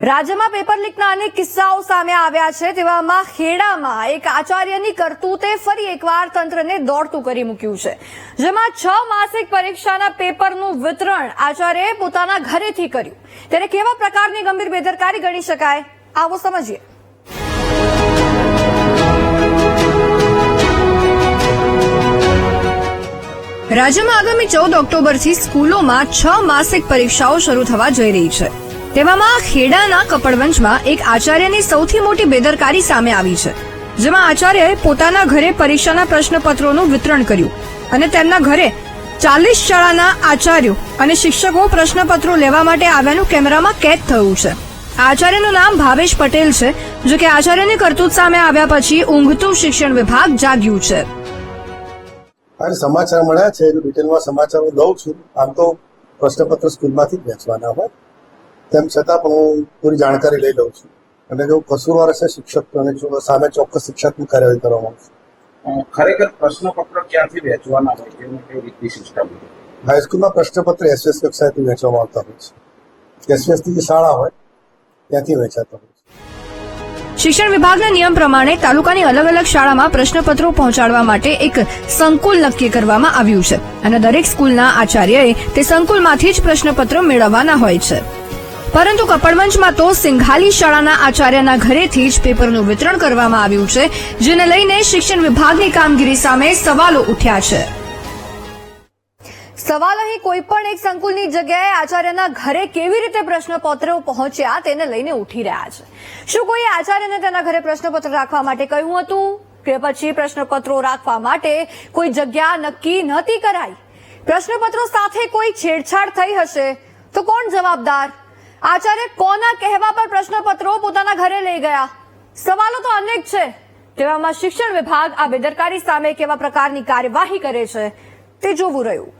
રાજ્યમાં પેપર લીકના અનેક કિસ્સાઓ સામે આવ્યા છે. તેવામાં ખેડામાં એક આચાર્યની કરતૂતે ફરી એકવાર તંત્રને દોડતું કરી મૂક્યું છે. જેમાં છ માસિક પરીક્ષાના પેપરનું વિતરણ આચાર્યએ પોતાના ઘરેથી કર્યું. તેને કેવા પ્રકારની ગંભીર બેદરકારી ગણી શકાય? આવો સમજીએ. રાજ્યમાં આગામી ચૌદ ઓક્ટોબરથી સ્કૂલોમાં છ માસિક પરીક્ષાઓ શરૂ થવા જઈ રહી છે. તેવામાં ખેડાના કપડવંશમાં એક આચાર્યની સૌથી મોટી બેદરકારી સામે આવી છે, જેમાં આચાર્યએ પોતાના ઘરે પરીક્ષાના પ્રશ્નપત્રોનું વિતરણ કર્યું અને તેમના ઘરે ચાલીસ શાળાના આચાર્યો અને શિક્ષકો પ્રશ્નપત્રો લેવા માટે આવ્યાનું કેમેરામાં કેદ થયું છે. આચાર્યનું નામ ભાવેશ પટેલ છે, જો કે આચાર્યની કરતૂત સામે આવ્યા પછી ઊંઘતું શિક્ષણ વિભાગ જાગ્યું છે. અને સમાચાર મળ્યા છે ડિટેલમાં સમાચાર હું દઉં છું. આમ તો પ્રશ્નપત્ર સ્કૂલમાંથી જ વેચવાના હોય. તેમ છતાં પણ હું પૂરી જાણકારી લઈ લઉં છું. અને જો કસૂરવાર હશે શિક્ષક અને જો સામે ચોક્કસ શિક્ષકની કાર્યવાહી કરવામાં આવશે. ખરેખર પ્રશ્નપત્ર ક્યાંથી વહેંચવાના હોય? તેની કઈ રીતની સિસ્ટમ હાઈસ્કૂલમાં પ્રશ્નપત્ર એસએસ કક્ષાએથી વેચવામાં આવતા હોય છે. એસએસની જે શાળા હોય ત્યાંથી વહેંચાતા હોય છે. શિક્ષણ વિભાગના નિયમ પ્રમાણે તાલુકાની અલગ અલગ શાળામાં પ્રશ્નપત્રો પહોંચાડવા માટે એક સંકુલ નક્કી કરવામાં આવ્યું છે. અને દરેક સ્કૂલના આચાર્યએ તે સંકુલમાંથી જ પ્રશ્નપત્ર મેળવવાના હોય છે. પરંતુ કપડવંજમાં તો સિંઘાલી શાળાના આચાર્યના ઘરેથી જ પેપરનું વિતરણ કરવામાં આવ્યું છે, જેને લઈને શિક્ષણ વિભાગની કામગીરી સામે સવાલો ઉઠ્યા છે. સવાલ અહીં કોઈ પણ એક સંકુલની જગ્યાએ આચાર્યના ઘરે કેવી રીતે પ્રશ્નપત્રો પહોંચ્યા તેને લઈને ઉઠી રહ્યા છે. શું કોઈ આચાર્યને તેના ઘરે પ્રશ્નપત્ર રાખવા માટે કહ્યું હતું? કે પછી પ્રશ્નપત્રો રાખવા માટે કોઈ જગ્યા નક્કી નહોતી કરાઈ? પ્રશ્નપત્રો સાથે કોઈ છેડછાડ થઈ હશે? તો કોણ જવાબદાર? આચાર્ય કોના કહેવા પર પ્રશ્નપત્રો પોતાના ઘરે લઈ ગયા? સવાલો તો અનેક છે. તેવામાં શિક્ષણ વિભાગ આ બેદરકારી સામે કેવા પ્રકારની કાર્યવાહી કરે છે તે જોવું રહ્યું.